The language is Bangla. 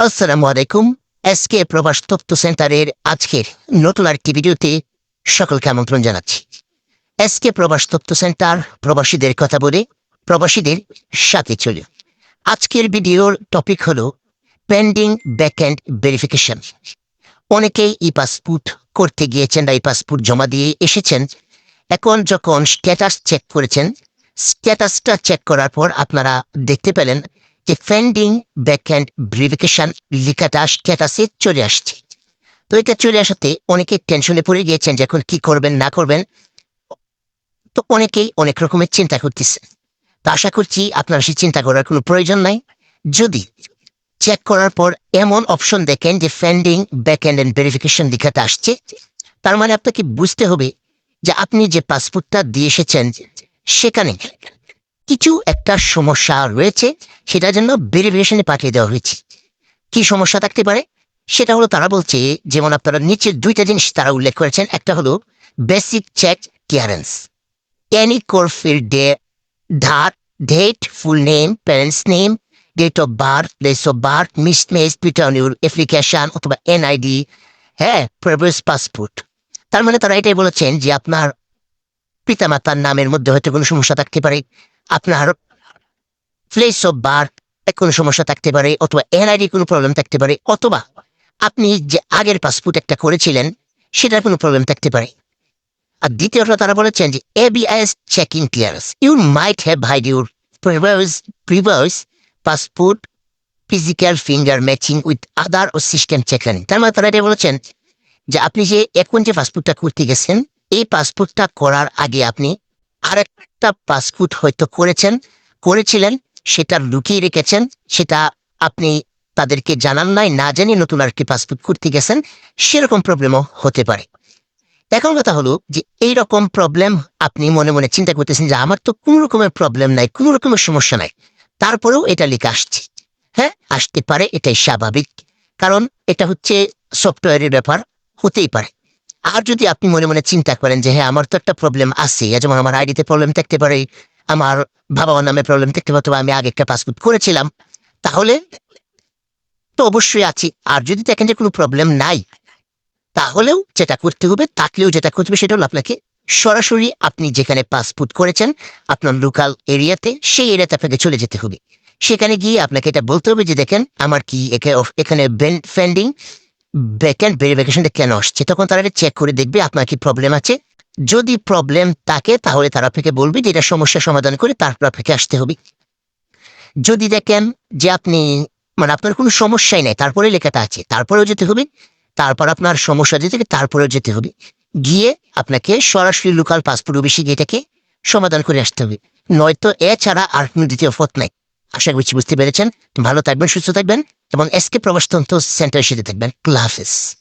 আসসালামু আলাইকুম এসকে প্রবাস তথ্য সেন্টারের আজকের নতুন আরেকটি ভিডিওতে সকলকে আমন্ত্রণ জানাচ্ছি। এসকে প্রবাস তথ্য সেন্টার প্রবাসীদের কথা বলে প্রবাসীদের সাথে চলে। আজকের ভিডিওর টপিক হলো পেন্ডিং ব্যাক অ্যান্ড ভেরিফিকেশন অনেকেই ই পাসপোর্ট করতে গিয়েছেন বা ই পাসপোর্ট জমা দিয়ে এসেছেন। এখন যখন স্ট্যাটাস চেক করেছেন স্ট্যাটাসটা চেক করার পর আপনারা দেখতে পেলেন যে ফেন্ডিং ব্যাকএন্ড ভেরিফিকেশন লেখাটা স্ট্যাটাসে চলে আসছে। তো এটা চলে আসাতে অনেকে টেনশনে পড়ে গিয়েছেন যে এখন কি করবেন, না করবেন। তো অনেকেই অনেক রকমের চিন্তা করতেছেন। তো আশা করছি আপনার সেই চিন্তা করার কোনো প্রয়োজন নাই। যদি চেক করার পর এমন অপশন দেখেন যে ফেন্ডিং ব্যাকএন্ড এন্ড ভেরিফিকেশন লেখাটা আসছে, তার মানে আপনাকে বুঝতে হবে যে আপনি যে পাসপোর্টটা দিয়ে এসেছেন, সেখানে কিছু একটা সমস্যা রয়েছে, সেটার জন্য ভেরিফিকেশনে পাঠিয়ে দেওয়া হয়েছে। কি সমস্যা থাকতে পারে? সেটা হলো তারা বলছে, যেমন আপনারা নিচে দুইটা জিনিস তারা উল্লেখ করেছেন, একটা হলো বেসিক চেক ক্লিয়ারেন্স এনি কোর ডে ধার date full name parents name date of birth place of birth mismatch return your application অথবা এনআইডি হ্যাঁ প্রেভিয়াস পাসপোর্ট তার মানে তারা এটাই বলেছেন যে আপনার পিতামাতার নামের মধ্যে হয়তো কোনো সমস্যা থাকতে পারে। আপনার প্লেস অফ বার্থ কোনো সমস্যা থাকতে পারে অথবা এনআইডি কোনো প্রবলেম থাকতে পারে অথবা আপনি যে আগের পাসপোর্ট একটা করেছিলেন, সেটার কোনো প্রবলেম থাকতে পারে। আর দ্বিতীয়ত তারা বলেছেন যে ABIS checking clearance you might have hide your previous previous passport physical finger matching with other O system check checking তার মানে তারা এটা বলেছেন যে আপনি যে এখন যে পাসপোর্টটা করতে গেছেন, এই পাসপোর্টটা করার আগে আপনি আরেকটা পাসপোর্ট হয়তো করেছেন, করেছিলেন, সেটা লুকিয়ে রেখেছেন, সেটা আপনি তাদেরকে জানান নাই, না জানি নতুন আর কি পাসপোর্ট করতে গেছেন, সেরকম প্রবলেমও হতে পারে। এখন কথা হলো যে এই রকম প্রবলেম আপনি মনে মনে চিন্তা করতেছেন যে আমার তো কোনো রকমের প্রবলেম নাই, কোনো রকমের সমস্যা নাই। তারপরেও এটা লিখে আসছে। হ্যাঁ আসতে পারে, এটাই স্বাভাবিক। কারণ এটা হচ্ছে সফটওয়্যারের ব্যাপার, হতেই পারে। আর যদি আপনি মনে মনে চিন্তা করেন যে হ্যাঁ আমার তো একটা প্রবলেম আছে যেমন আমার আইডিতে প্রবলেম থাকতে পারে, আমার বাবা নামে প্রবলেম থাকতে পারে আমি আগে একটা পাসপোর্ট করেছিলাম, তাহলে তো অবশ্যই আছি। আর যদি দেখেন যে কোনো প্রবলেম নাই, তাহলেও যেটা করতে হবে, তাকলেও যেটা করতে হবে, সেটা হলো আপনাকে সরাসরি আপনি যেখানে পাসপোর্ট করেছেন, আপনার লোকাল এরিয়াতে সেই এরিয়াতে আপনাকে চলে যেতে হবে। সেখানে গিয়ে আপনাকে এটা বলতে হবে যে, দেখেন, আমার কি এখানে ফেন্ডিং ব্যাকএন্ড ভেরিফিকেশনটা কেন আসছে? তখন তারা এটা চেক করে দেখবে আপনার কি প্রবলেম আছে। যদি প্রবলেম থাকে, তাহলে তারা আপনাকে বলবে যে এটা সমস্যা সমাধান করে তারপর আপনাকে আসতে হবে। যদি দেখেন যে আপনি মানে আপনার কোনো সমস্যাই নাই, তারপরে লেখাটা আছে, তারপরেও যেতে হবে, তারপর আপনার সমস্যা যেতে তারপরেও যেতে হবে। গিয়ে আপনাকে সরাসরি লোকাল পাসপোর্ট অফিসে গিয়ে এটাকে সমাধান করে আসতে হবে। নয়তো এছাড়া আর কোনো দ্বিতীয় পথ নাই। আশা করছি বুঝতে পেরেছেন। ভালো থাকবেন, সুস্থ থাকবেন। এবং এসকে প্রবাসতন্ত্র সেন্টার সেটে থাকবেন। হাফিজ।